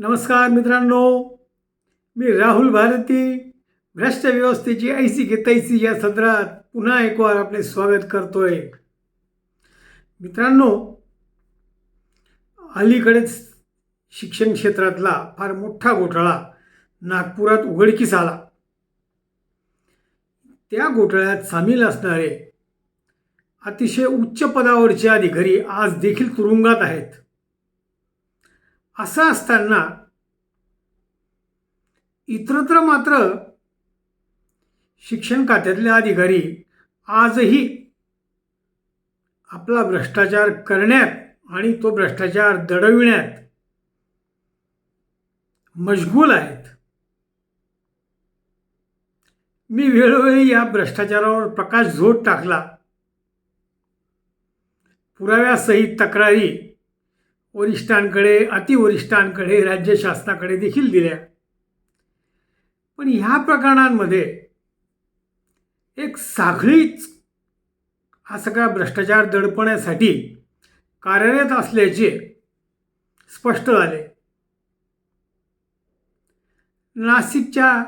नमस्कार मित्रांनो मी राहुल भारती भ्रष्ट व्यवस्थेची ऐसी की तैसी या सदरात पुन्हा एकवार आपले स्वागत करतोय. मित्रांनो अलीकडेच शिक्षण क्षेत्रातला फार मोठा घोटाळा नागपुरात उघडकीस आला. त्या घोटाळ्यात सामील असणारे अतिशय उच्च पदावरचे अधिकारी आज देखील तुरुंगात आहेत. असं असताना इतरत्र मात्र शिक्षण खात्यातले अधिकारी आजही आपला भ्रष्टाचार करण्यात आणि तो भ्रष्टाचार दडविण्यात मशगूल आहेत. मी वेळोवेळी या भ्रष्टाचारावर प्रकाश झोत टाकला. पुराव्यासहित तक्रारी वरिष्ठांकडे अतिवरिष्ठांकडे राज्य शासनाकडे देखील दिल्या. पण ह्या प्रकरणांमध्ये एक साखळीच हा सगळा भ्रष्टाचार दडपण्यासाठी कार्यरत असल्याचे स्पष्ट झाले. नाशिकच्या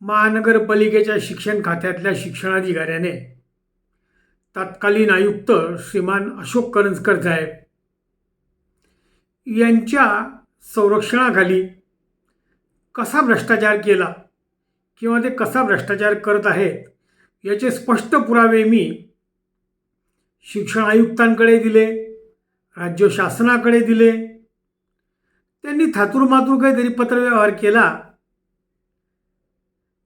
महानगरपालिकेच्या शिक्षण खात्यातल्या शिक्षणाधिकाऱ्याने तत्कालीन आयुक्त श्रीमान अशोक करंजकर साहेब यांच्या संरक्षणाखाली कसा भ्रष्टाचार केला किंवा ते कसा भ्रष्टाचार करत आहेत याचे स्पष्ट पुरावे मी शिक्षण आयुक्तांकडे दिले राज्य शासनाकडे दिले. त्यांनी थातूरमातूर काहीतरी पत्रव्यवहार केला.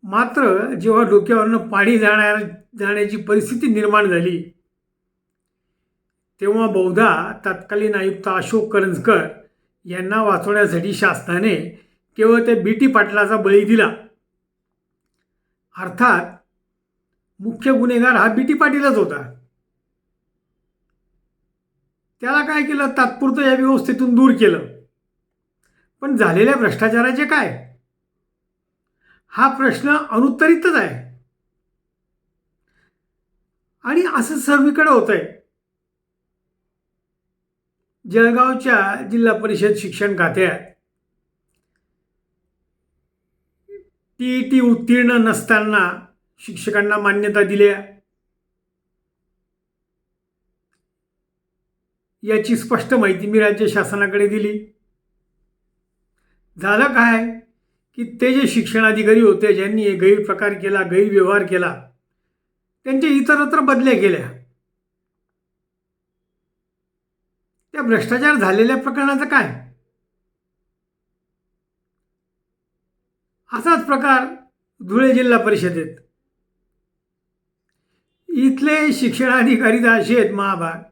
मात्र जेव्हा डोक्यावरनं पाणी जाणार जाण्याची परिस्थिती निर्माण झाली तेव्हा बहुधा तत्कालीन आयुक्त अशोक करंजकर यांना वाचवण्यासाठी शासनाने केवळ त्या बी टी पाटलाचा बळी दिला. अर्थात मुख्य गुन्हेगार हा बी टी पाटीलच होता. त्याला काय केलं? तात्पुरतं या व्यवस्थेतून दूर केलं. पण झालेल्या भ्रष्टाचाराचे काय? हा प्रश्न अनुत्तरितच आहे. आणि असं सर्वीकडे होत आहे जळगावच्या जिल्हा परिषद शिक्षण खात्यात. टी टी उत्तीर्ण नसताना शिक्षकांना मान्यता दिल्या. याची स्पष्ट माहिती मी राज्य शासनाकडे दिली. झालं काय? की ते जे शिक्षणाधिकारी होते ज्यांनी गैरप्रकार केला गैरव्यवहार केला त्यांच्या इतरत्र बदल्या केल्या. त्या भ्रष्टाचार झालेल्या प्रकरणाचं काय? असाच प्रकार धुळे जिल्हा परिषदेत. इथले शिक्षणाधिकारी असे आहेत महाभाग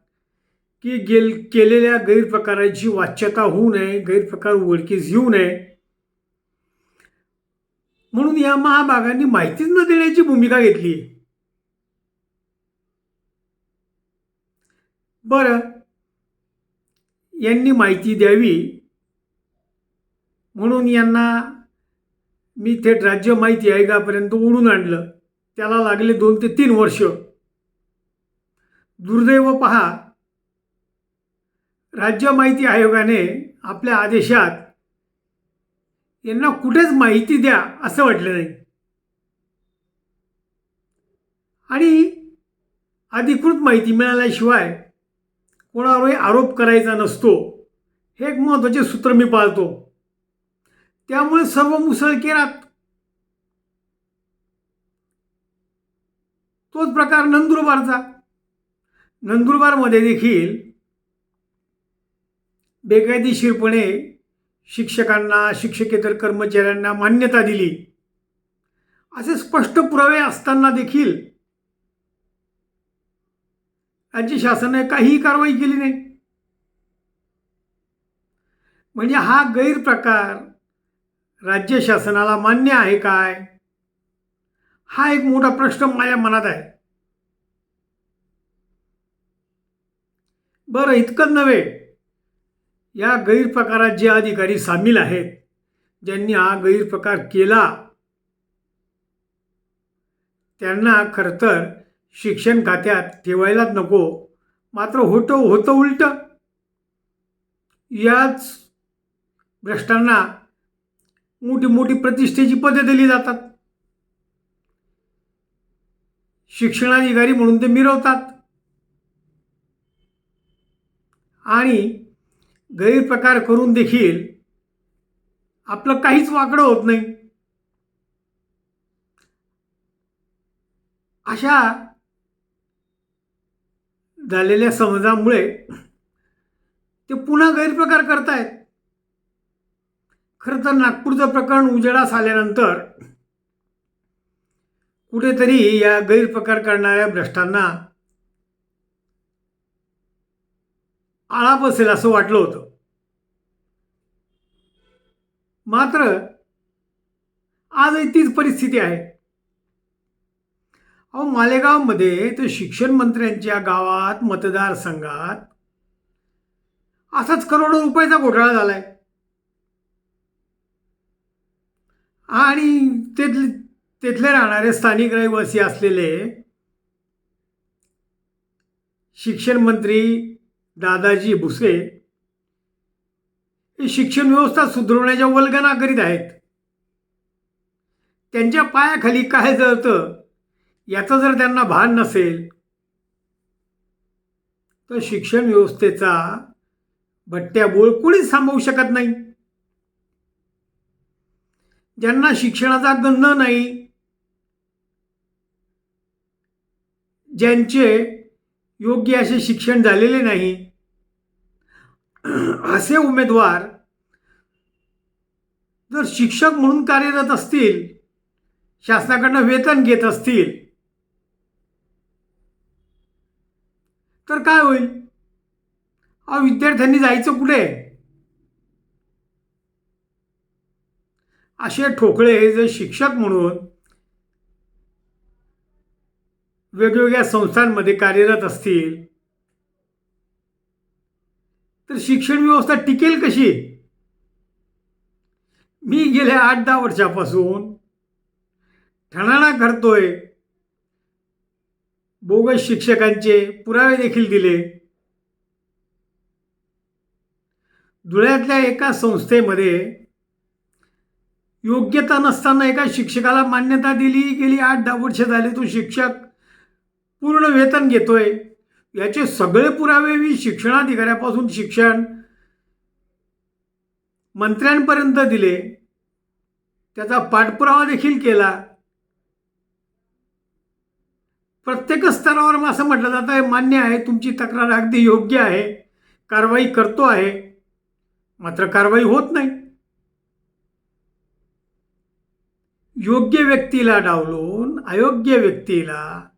की गेल केलेल्या गैरप्रकाराची वाच्यता होऊ नये गैरप्रकार उघडकीस येऊ नये. म्हणून या महाभागांनी माहितीच न देण्याची भूमिका घेतली. बरं यांनी माहिती द्यावी. म्हणून यांना मी थेट राज्य माहिती आयोगापर्यंत ओढून आणलं. त्याला लागले दोन ते तीन वर्ष. दुर्दैव पहा राज्य माहिती आयोगाने आपल्या आदेशात यांना कुठेच माहिती द्या असं वाटलं नाही. आणि अधिकृत माहिती मिळाल्याशिवाय कोणावरही आरोप करायचा नसतो. हे एक महत्त्वाचे सूत्र मी पाळतो. त्यामुळे सर्व मुसळकेरात तोच प्रकार नंदुरबारचा. नंदुरबारमध्ये देखील बेकायदेशीरपणे शिक्षकांना शिक्षकेतर कर्मचाऱ्यांना मान्यता दिली. असे स्पष्ट पुरावे असताना देखील राज्य शासनाने काहीही कारवाई केली नाही. म्हणजे हा गैरप्रकार राज्य शासनाला मान्य आहे काय? हा एक मोठा प्रश्न माझ्या मनात आहे. बरं इतकंच नव्हे. या गैरप्रकारात जे अधिकारी सामील आहेत ज्यांनी हा गैरप्रकार केला त्यांना खरं तर शिक्षण खात्यात ठेवायलाच नको. मात्र होतं होतं उलटं. याच भ्रष्टांना मोठी मोठी प्रतिष्ठेची पदे दिली जातात. शिक्षणाधिकारी म्हणून ते मिरवतात. आणि गैरप्रकार करून देखील आपलं काहीच वाकडं होत नाही. अशा झालेल्या समजामुळे ते पुन्हा गैरप्रकार करतायत. खरं तर नागपूरचं प्रकरण उजेडास आल्यानंतर कुठेतरी या गैरप्रकार करणाऱ्या भ्रष्टांना आळा बसेल असं वाटलं होतं. मात्र आजही तीच परिस्थिती आहे. अहो मालेगावमध्ये तर शिक्षण मंत्र्यांच्या गावात मतदारसंघात असाच करोडो रुपयाचा घोटाळा झालाय. आणि तेथले तिथले राहणारे स्थानिक रहिवासी असलेले शिक्षण मंत्री दादाजी भुसे हे शिक्षण व्यवस्था सुधरवण्याच्या वल्गना करीत आहेत. त्यांच्या पायाखाली काय जळतं? याचं जर त्यांना भान नसेल तर शिक्षण व्यवस्थेचा भट्ट्या बोळ कोणीच थांबवू शकत नाही. ज्यांना शिक्षणाचा गंध नाही ज्यांचे योग्य असे शिक्षण झालेले नाही असे उमेदवार जर शिक्षक म्हणून कार्यरत असतील शासनाकडनं वेतन घेत असतील तर काय होईल? अहो विद्यार्थ्यांनी जायचं कुठे? असे ठोकळे जर शिक्षक म्हणून वेगवेगळ्या संस्थांमध्ये कार्यरत असतील. तर शिक्षण व्यवस्था टिकेल कशी? मी गेल्या आठ दहा वर्षापासून ठणाणा करतोय. बोगस शिक्षकांचे पुरावे देखील दिले. धुळ्यातल्या एका संस्थेमध्ये योग्यता नसताना एका शिक्षकाला मान्यता दिली गेली आठ दहा वर्ष झाले तो शिक्षक पूर्ण वेतन घेतोय. याचे सगळे पुरावे मी शिक्षणाधिकाऱ्यापासून शिक्षण मंत्र्यांपर्यंत दिले. त्याचा पाठपुरावा देखील केला. प्रत्येक स्तरावर मग असं म्हटलं जातं हे मान्य आहे तुमची तक्रार अगदी योग्य आहे कारवाई करतो आहे. मात्र कारवाई होत नाही. योग्य व्यक्तीला डावलून अयोग्य व्यक्तीला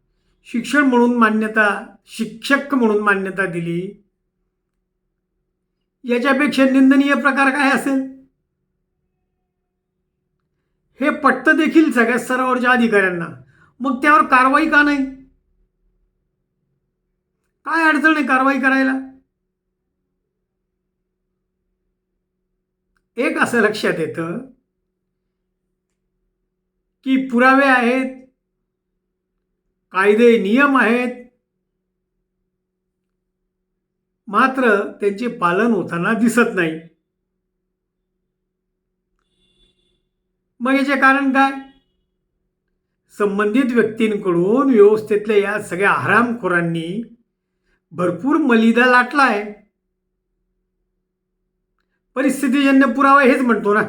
शिक्षण म्हणून मान्यता शिक्षक म्हणून मान्यता दिली याच्यापेक्षा निंदनीय प्रकार काय असेल? हे पटतं देखील सगळ्या स्तरावरच्या अधिकाऱ्यांना. मग त्यावर कारवाई का नाही? काय अडचण आहे कारवाई करायला? एक असं लक्षात येतं की पुरावे आहेत कायदे नियम आहेत. मात्र त्यांचे पालन होताना दिसत नाही. मग याचे कारण काय? संबंधित व्यक्तींकडून व्यवस्थेतल्या या सगळ्या आरामखोरांनी भरपूर मलिदा लाटला आहे. परिस्थितीजन्य पुरावा हेच म्हणतो ना.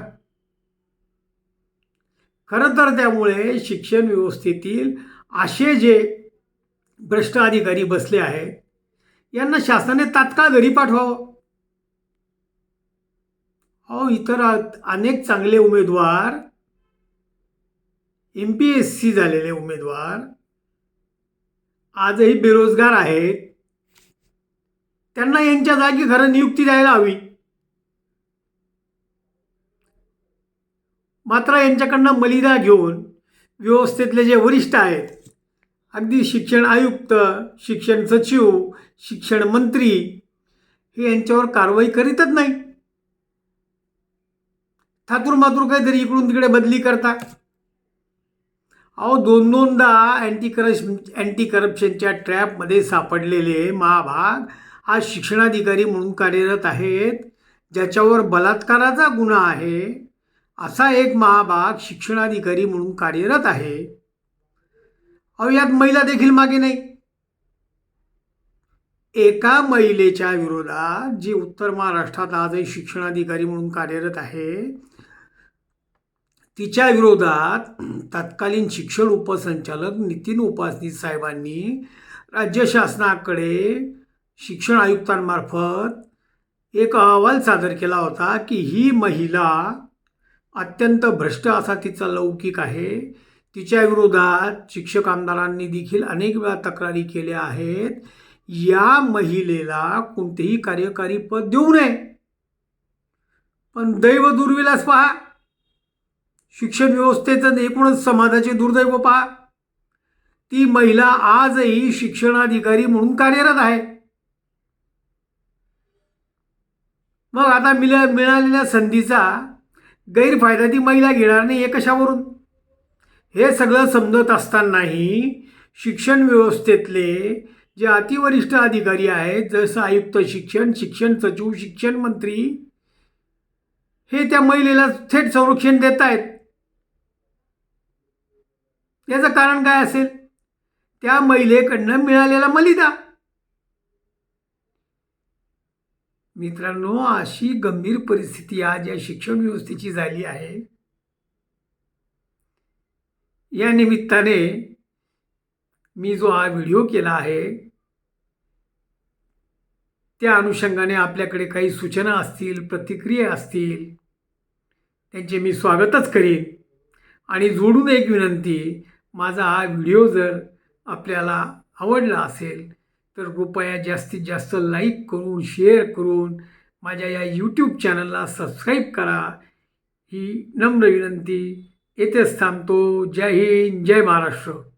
खरं तर त्यामुळे शिक्षण व्यवस्थेतील असे जे भ्रष्ट अधिकारी बसले आहेत यांना शासनाने तात्काळ घरी पाठवावं. अहो इतर अनेक चांगले उमेदवार एम पी एस सी झालेले उमेदवार आजही बेरोजगार आहेत. त्यांना यांच्या जागी खरं नियुक्ती द्यायला हवी. मात्र यांच्याकडनं मलिदा घेऊन व्यवस्थेतले जे वरिष्ठ आहेत अगदी शिक्षण आयुक्त शिक्षण सचिव शिक्षण मंत्री हे यांच्यावर कारवाई करीतच नाही थातूर मातूर काहीतरी इकडून तिकडे बदली करता. अहो दोन दोनदा अँटी करप्शन अँटी करप्शनच्या ट्रॅपमध्ये सापडलेले महाभाग आज शिक्षणाधिकारी म्हणून कार्यरत आहेत ज्याच्यावर बलात्काराचा गुन्हा आहे असा एक महाभाग शिक्षणाधिकारी म्हणून कार्यरत आहे. अहो यात महिला देखील मागे नाही. एका महिलेच्या विरोधात जी उत्तर महाराष्ट्रात आजही शिक्षणाधिकारी म्हणून कार्यरत आहे तिच्या विरोधात तत्कालीन शिक्षण उपसंचालक नितीन उपासनी साहेबांनी राज्य शासनाकडे शिक्षण आयुक्तांमार्फत एक अहवाल सादर केला होता की ही महिला अत्यंत भ्रष्ट असा तिचा लौकिक आहे. तिच्या विरोधात शिक्षक आमदारांनी देखील अनेक वेळा तक्रारी केल्या आहेत. या महिलेला कोणतेही कार्यकारी पद देऊ नये. पण दैव दुर्विलास पहा. शिक्षण व्यवस्थेचं एकूणच समाजाचे दुर्दैव पहा. ती महिला आजही शिक्षणाधिकारी म्हणून कार्यरत आहे. मग आता मिळा मिळालेल्या संधीचा गैरफायदा ती महिला घेणार नाही हे कशावरून? हे सगळं समजत असतानाही शिक्षण व्यवस्थेतले जे अतिवरिष्ठ अधिकारी आहेत जसं आयुक्त शिक्षण शिक्षण सचिव शिक्षण मंत्री हे त्या महिलेला थेट संरक्षण देत आहेत याचं कारण काय असेल? त्या महिलेकडनं मिळालेला मलिदा. मित्रांनो अशी गंभीर परिस्थिती आज या शिक्षण व्यवस्थेची झाली आहे. या निमित्ताने मी जो हा व्हिडिओ केला आहे त्या अनुषंगाने आपल्याकडे काही सूचना असतील प्रतिक्रिया असतील त्यांचे मी स्वागतच करीन. आणि जोडून एक विनंती माझा हा व्हिडिओ जर आपल्याला आवडला असेल तर कृपया जास्तीत जास्त लाईक करून शेअर करून माझ्या या यूट्यूब चॅनलला सबस्क्राईब करा. ही नम्र विनंती. येथेच थांबतो. जय हिंद. जय महाराष्ट्र.